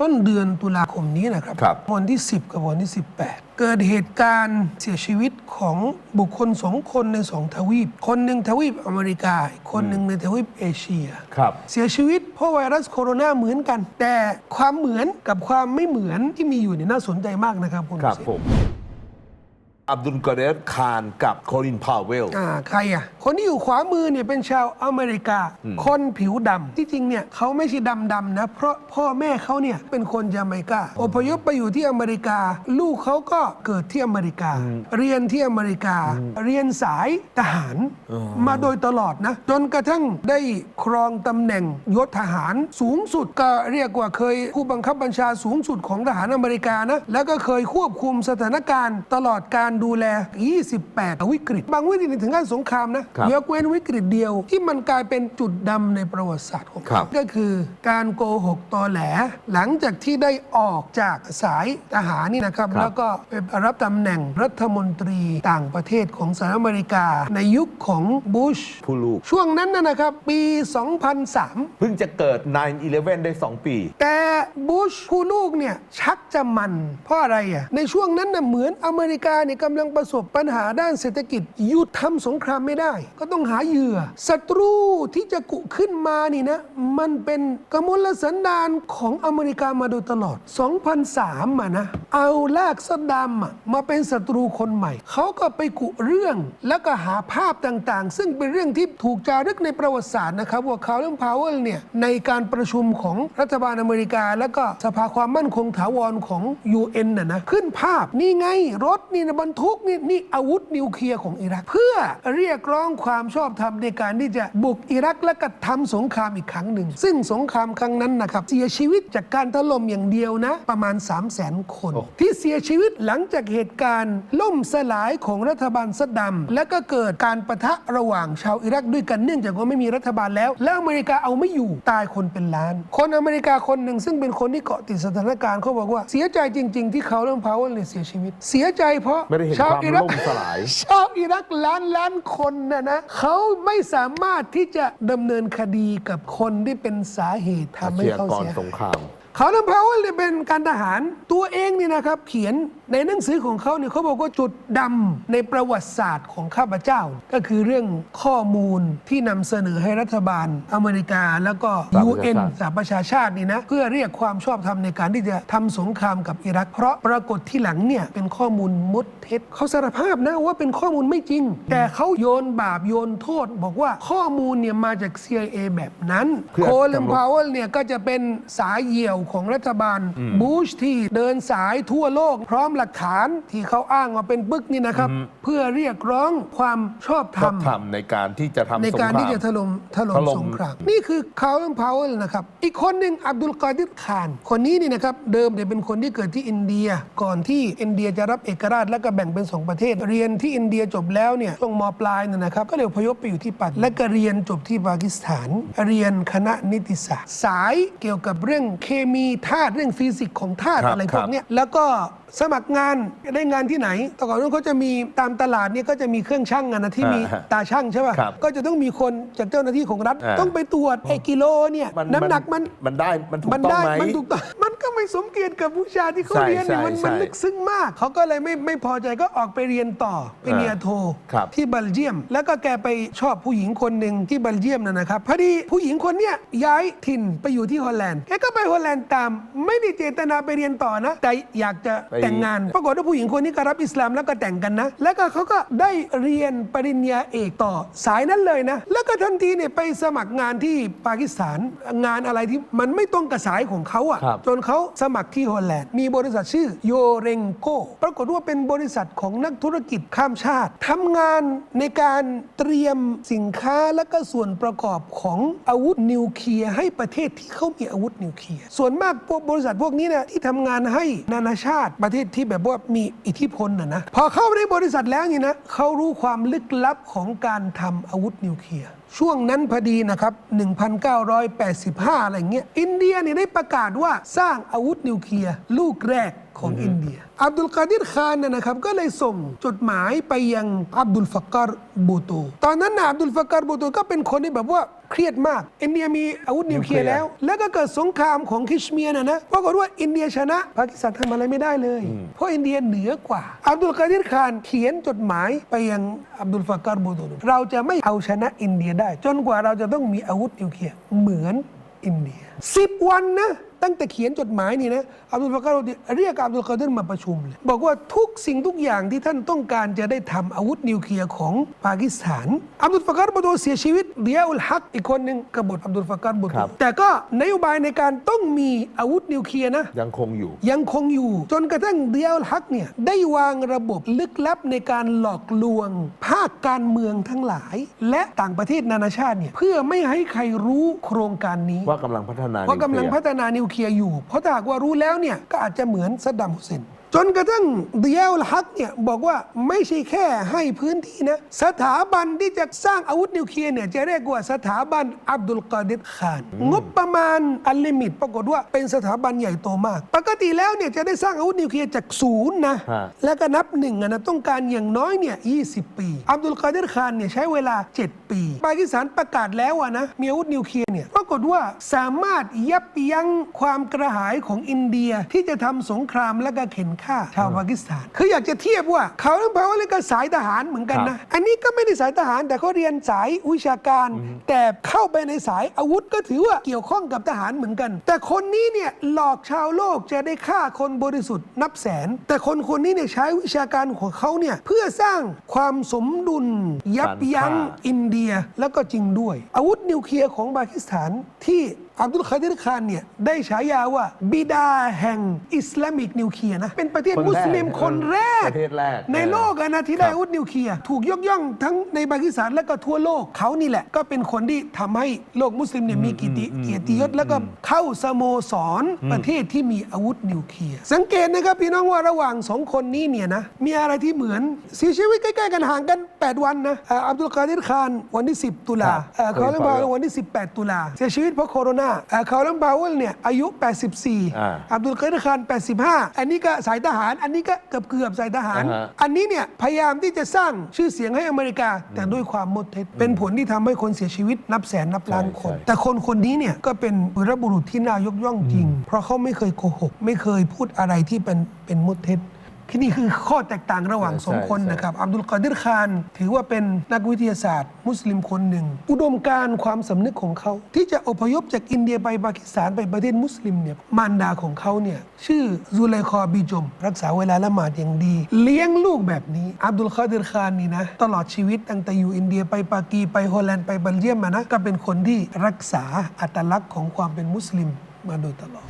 ต้นเดือนตุลาคมนี้นะครับครับ วันที่ 10 กับวันที่ 18 เกิดเหตุการณ์เสียชีวิตของบุคคลสองคนในสองทวีป คนหนึ่งทวีปอเมริกาอีกคนหนึ่งในทวีปเอเชีย ครับ เสียชีวิตเพราะไวรัสโคโรนาเหมือนกัน แต่ความเหมือนกับความไม่เหมือนที่มีอยู่เนี่ยน่าสนใจมากนะครับคุณครับเสก ผม อับดุลกอเดรคารกับโคลินพาวเวล อ่าใครอะ คนที่อยู่ขวามือเนี่ยเป็นชาวอเมริกา คนผิวดำที่จริงเนี่ยเขาไม่ใช่ดำดำๆนะ เพราะพ่อแม่เขาเนี่ยเป็นคนจาเมกาอพยพไปอยู่ที่อเมริกา ลูกเขาก็เกิดที่อเมริกา เรียนที่อเมริกา เรียนสายทหารมาโดยตลอดนะ จนกระทั่งได้ครองตำแหน่งยศทหารสูงสุดก็เรียกว่าเคยผู้บังคับบัญชาสูงสุดของทหารอเมริกานะแล้วก็เคยควบคุมสถานการณ์ตลอดการดูแล 28 วิกฤต บางวิกฤตถึงขั้นสงครามนะครับยกเว้นวิกฤตเดียวที่มันกลายเป็นจุดดำในประวัติศาสตร์ของครัเขาบก็คือการโกหกตอแหล หลังจากที่ได้ออกจากสายทหารนี่นะครับครับ แล้วก็ไปรับตำแหน่งรัฐมนตรีต่างประเทศของสหรัฐอเมริกา ในยุคของบุชผู้ลูก ช่วงนั้นนะนะครับปี 2003 เพิ่งจะเกิด 9-11 ได้ 2 ปี แต่บุชผู้ลูกเนี่ยชักจะมันเพราะอะไรอะในช่วงนั้นน่ะเหมือนอเมริกาเนี่ยกำลังประสบปัญหาด้านเศรษฐกิจหยุดทำสงครามไม่ได้ ก็ต้องหาเหยื่อศัตรูที่จะกุขึ้นมานี่นะ มันเป็นกมลสันดานของอเมริกามาโดยตลอด 2003อะนะ เอาลากซัดดัมมาเป็นศัตรูคนใหม่ เขาก็ไปกุเรื่อง แล้วก็หาภาพต่างๆ ซึ่งเป็นเรื่องที่ถูกจารึกในประวัติศาสตร์นะครับว่าคาร์ลพาวเวลเนี่ยในการประชุมของรัฐบาลอเมริกา แล้วก็สภาความมั่นคงถาวรของ UN น่ะนะขึ้นภาพนี่ไงรถนี่นะบรรทุกนี่นี่อาวุธนิวเคลียร์ของอิรัก เพื่อเรียกร้องความชอบธรรมในการที่จะบุกอิรักและก็ทำสงครามอีกครั้งหนึ่ง ซึ่งสงครามครั้งนั้นนะครับเสียชีวิตจากการถล่มอย่างเดียวนะ ประมาณ 3 0 0 0 0 0คนโอ้ที่เสียชีวิตหลังจากเหตุการณ์ล่มสลายของรัฐบาลซัดดัมและก็เกิดการประทะระหว่างชาวอิรักด้วยกันเนื่องจากว่าไม่มีรัฐบาลแล้ว แล้วอเมริกาเอาไม่อยู่ตายคนเป็นล้าน คนอเมริกาคนหนึ่งซึ่งเป็นคนที่เกาะติดสถานการณ์เขาบอกว่าเสียใจจริง ๆ ที่เขาเรื่องพาวเวลเนี่ยเสียชีวิต เสียใจเพราะไม่ได้เห็นชาวความอิรักล่มสลาย ชาวอิรักล้านล้านคนนะนะเขาไม่สามารถที่จะดำเนินคดีกับคนที่เป็นสาเหตุทำให้อาชญาเขากรเสียสงคราม เขานำพาวเวลเนี่ยเป็นการทหารตัวเองเนี่ยนะครับ เขียนในหนังสือของเขาเนี่ยเขาบอกว่าจุดดำในประวัติศาสตร์ของข้าพเจ้า ก็คือเรื่องข้อมูลที่นำเสนอให้รัฐบาลอเมริกาแล้วก็สหประชา UN ชาติสหประชาชาตินี่นะเพื่อเรียกความชอบธรรมในการที่จะทำสงครามกับอิรัก เพราะปรากฏที่หลังเนี่ยเป็นข้อมูลมดเท็จเขาสารภาพนะว่าเป็นข้อมูลไม่จริง แต่เขาโยนบาปโยนโทษ บอกว่าข้อมูลเนี่ยมาจาก CIA แบบนั้นเพื่อโคลินจำลองพาวเวลเนี่ยก็จะเป็นสายเหี่ยวของรัฐบาลบูชที่เดินสายทั่วโลก พร้อมหลักฐานที่เขาอ้างว่าเป็นปึกนี่นะครับ เพื่อเรียกร้องความชอบธชรอรบมทำในการที่จะทำในสงการคราที่มจะถล่มถล่มถล่มสงครามนี่คือคาร์ลพาวเวลนะครับ อีกคนหนึ่งอับดุลกอดิรขาน คนนี้นี่นะครับเดิมเนี่ยเป็นคนที่เกิดที่อินเดีย ก่อนที่อินเดียจะรับเอกราชและก็แบ่งเป็นสองประเทศ เรียนที่อินเดียจบแล้วเนี่ยช่วงมปลายเนี่ยนะครับก็เลยอพยพไปอยู่ที่ปัตตานีและก็เรียนจบที่ปากีสถาน เรียนคณะนิติศาสตร์ สายเกี่ยวกับเรื่องเคมีธาตุเรื่องฟิสิกส์ของธาตุครับอะไรพวครักบเนี้ยแล้วก็สมัครงานได้งานที่ไหนแต่ก่อนนั้นเขาจะมีตามตลาดเนี่ยก็จะมีเครื่องช่างอะนะที่มีอ่าฮะตาช่างใช่ป่ะครับก็จะต้องมีคนจากเจ้าหน้าที่ของรัฐ อ่า ต้องไปตรวจไอ้กิโลเนี่ยน้ำหนักมัน มันได้มันถูกมันต้องได้ไหม มันถูกต้องมัน ก็ไม่สมเกียรติกับผู้ชายที่เขาใช่เรียนเนี่ยใช่มันใช่มันลึกซึ้งมาก เขาก็เลยไม่ไม่พอใจก็ออกไปเรียนต่อปริญญาโท ครับที่เบลเยียม แล้วก็แกไปชอบผู้หญิงคนหนึ่งที่เบลเยียมนะนะครับพอดีผู้หญิงคนเนี้ยย้ายถิ่นไปอยู่ที่ฮอลแลนด์แกก็ไปฮอลแลนด์ตาม ไม่ได้เจตนาไปเรียนต่อนะ แต่อยากจะไป แต่งงาน ปรากฏว่าผู้หญิงคนนี้ก็รับอิสลามแล้วก็แต่งกันนะ แล้วก็เขาก็ได้เรียนปริญญาเอกต่อสายนั้นเลยนะ แล้วก็ทันทีเนี่ยไปสมัครงานที่ปากีสถานงานอะไรที่มันไม่ตรงกับสายของเขาครัอะ่ะบจนเขาสมัครที่ฮอลแลนด์มีบริษัทชื่อโยเรงโกปรากฏว่าเป็นบริษัทของนักธุรกิจข้ามชาติทำงานในการเตรียมสินค้าและก็ส่วนประกอบของอาวุธนิวเคลียร์ให้ประเทศที่เขามีอาวุธนิวเคลียร์ส่วนมากพวกบริษัทพวกนี้เนี่ยที่ทำงานให้นานาชาติประเทศที่แบบว่ามีอิทธิพลนะนะพอเข้าในบริษัทแล้วนี่นะเขารู้ความลึกลับของการทำอาวุธนิวเคลียร์ ช่วงนั้นพอดีนะครับ 1985 อะไรเงี้ย อินเดียเนี่ยได้ประกาศว่าสร้างอาวุธนิวเคลียร์ลูกแรก ของอินเดีย อับดุลกาดิรคานเนี่ยนะครับ ก็เลยส่งจดหมายไปยังอับดุลฟักการบูโต ตอนนั้นนะอับดุลฟักการบูโตก็เป็นคนที่แบบว่าเครียดมาก อินเดียมีอาวุธนิวเคลียร์แล้ว แล้วก็เกิดสงครามของคิชเมียร์นะนะปรากฏว่าอินเดียชนะปากีสถานทำอะไรไม่ได้เลย เพราะอินเดียเหนือกว่า อับดุลกาดิรคานเขียนจดหมายไปยังอับดุลฟักการบูโตเราจะไม่เอาชนะอินเดียได้ จนกว่าเราจะต้องมีอาวุธนิวเคลียร์เหมือนอินเดีย สิบวันนะ ตั้งแต่เขียนจดหมายนี่นะอับดุลฟาการบูโตเรียกอับดุลกาดิรมาประชุมเลยบอกว่าทุกสิ่งทุกอย่างที่ท่านต้องการจะได้ทำอาวุธนิวเคลียร์ของปากีสถาน อับดุลฟาการบูโตเสียชีวิตเดียอุลฮักอีกคนหนึ่งกบฏอับดุลฟาการบูโตครับแต่ก็นโยบายในการต้องมีอาวุธนิวเคลียร์นะยังคงอยู่ ยังคงอยู่ จนกระทั่งเดียลฮักเนี่ยได้วางระบบลึกลับในการหลอกลวง ภาคการเมืองทั้งหลาย และต่างประเทศนานาชาติเนี่ยเพื่อไม่ให้ใครรู้โครงการนี้ว่ากำลังพัฒนาว่ากำลังนิวเคลียร์พัฒนานิวเคลียร์อยู่ เพราะถ้าหากว่ารู้แล้วเนี่ยก็อาจจะเหมือนซัดดัมฮุเซน จนกระทั่งเดียลฮักเนี่ยบอกว่าไม่ใช่แค่ให้พื้นที่นะ สถาบันที่จะสร้างอาวุธนิวเคลียร์เนี่ยจะเรียกว่าสถาบันอับดุลกาดิรคาน งบประมาณอันลิมิต ปรากฏว่าเป็นสถาบันใหญ่โตมาก ปกติแล้วเนี่ยจะได้สร้างอาวุธนิวเคลียร์จากศูนย์นะฮะแล้วก็นับหนึ่งอะนะต้องการอย่างน้อยเนี่ย20 ปี อับดุลกาดิรคานเนี่ยใช้เวลา 7 ปี ปากีสถานประกาศแล้วอะนะมีอาวุธนิวเคลียร์เนี่ยปรากฏว่าสามารถยับยั้งความกระหายของอินเดียที่จะทำสงครามและก็เข็นฆ่าชาวปากีสถาน คืออยากจะเทียบว่าเขาทั้งพาวและก็สายทหารเหมือนกันนะ อันนี้ก็ไม่ได้สายทหารแต่เขาเรียนสายวิชาการ แต่เข้าไปในสายอาวุธก็ถือว่าเกี่ยวข้องกับทหารเหมือนกัน แต่คนนี้เนี่ยหลอกชาวโลกจะได้ฆ่าคนบริสุทธิ์นับแสน แต่คนคนนี้เนี่ยใช้วิชาการของเขาเนี่ยเพื่อสร้างความสมดุลยับยั้งการฆ่าอินเดียแล้วก็จริงด้วย อาวุธนิวเคลียร์ของปากีสถานที่ อับดุลคาดิรคานเนี่ยได้ฉายาว่าบิดาแห่งอิสลามิกนิวเคลียร์นะเป็นประเทศคนแรกมุสลิมคนแรก ประเทศแรกในโลกอะนะที่ได้อาวุธนิวเคลียร์ถูกยกย่องทั้งในปากีสถานและก็ทั่วโลกเขานี่แหละ ก็เป็นคนที่ทำให้โลกมุสลิมเนี่ยมีกิติเกียรติยศแล้วก็เข้าสโมสรประเทศที่มีอาวุธนิวเคลียร์สังเกตนะครับพี่น้องว่าระหว่างสองคนนี้เนี่ยนะมีอะไรที่เหมือนเสียชีวิตใกล้ๆกันห่างกัน 8 วันนะอ่าอับดุลกาดิรคานวันที่ 10 ตุลาครับอ่าคาร์ลัม Colin บาว Powell วันที่ 18 ตุลาเสียชีวิตเพราะโคโรนาอ่าคาร์ลัมบาวเนี่ยอายุ 84 อ่าอับดุลกาดิรคาน 85 อันนี้ก็สายทหาร อันนี้ก็เกือบเกือบๆสายทหาร อ่าฮะ อันนี้เนี่ยพยายามที่จะสร้างชื่อเสียงให้อเมริกา แต่ด้วยความมดเท็จเป็นผลที่ทำให้คนเสียชีวิตนับแสนนับล้านคน ใช่ใช่แต่คนคนนี้เนี่ยก็เป็นวีรบุรุษที่น่ายกย่องจริง เพราะเขาไม่เคยโกหก ไม่เคยพูดอะไรที่เป็นเป็นมดเท็จ ที่นี่คือข้อแตกต่างระหว่างสองคนใช่ใช่นะครับ อับดุลกาดิรคาน ถือว่าเป็นนักวิทยาศาสตร์ มุสลิมคนหนึ่ง อุดมการณ์ความสำนึกของเขา ที่จะอพยพจากอินเดียไปปากีสถานไปประเทศมุสลิมเนี่ยมารดาของเขาเนี่ยชื่อซูไลคอบีจม รักษาเวลาละหมาดอย่างดี เลี้ยงลูกแบบนี้ อับดุลคาดิรคานนี่นะตลอดชีวิตตั้งแต่อยู่อินเดียไปปากีไปฮอลแลนด์ไปเบลเยียมมานะก็เป็นคนที่รักษาอัตลักษณ์ของความเป็นมุสลิมมาโดยตลอด